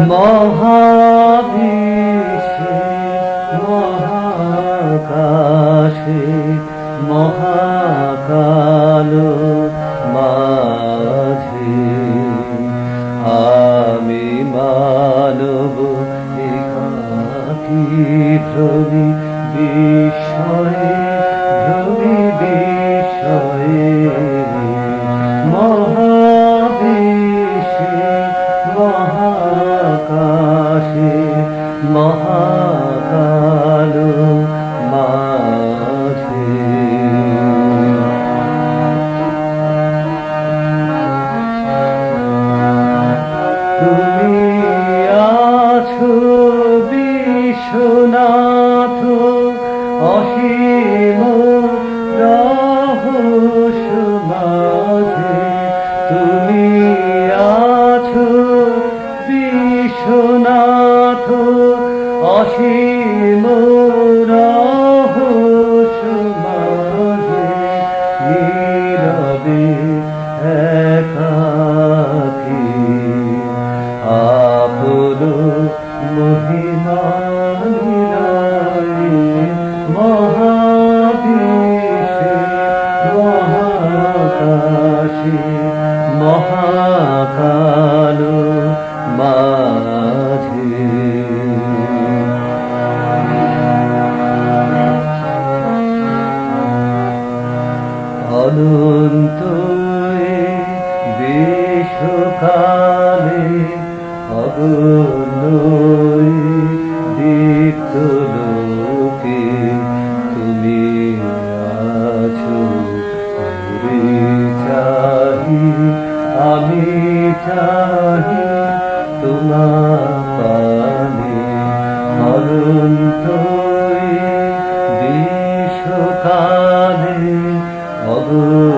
মহাবিশ্বে মহাকাশে মহাকাল মাঝে আমি মানব একাকি ধ্রুবি বিষয়ে ধ্রুবি মহাকাল অসীম রহস্য মাঝে নীরবে একাকী। আপন মহিমা নিলয়ে মহাবিশ্বে মহাকাশে। বিশ্বকালে অগুণই দীপ্ত লোকে তুমি আছো চাহি আমি চাহি তোমার পানে। অনন্ত বিশ্বকালে অগুণই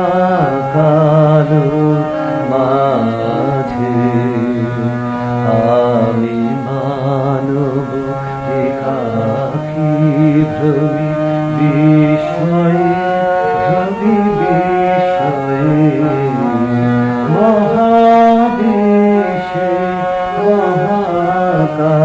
মহাকাল মাঝে আমি মানব একাকি ভ্রমি বিষয়ে ভ্রমি বিষয়ে মহাবিশ্বে মহাকাশে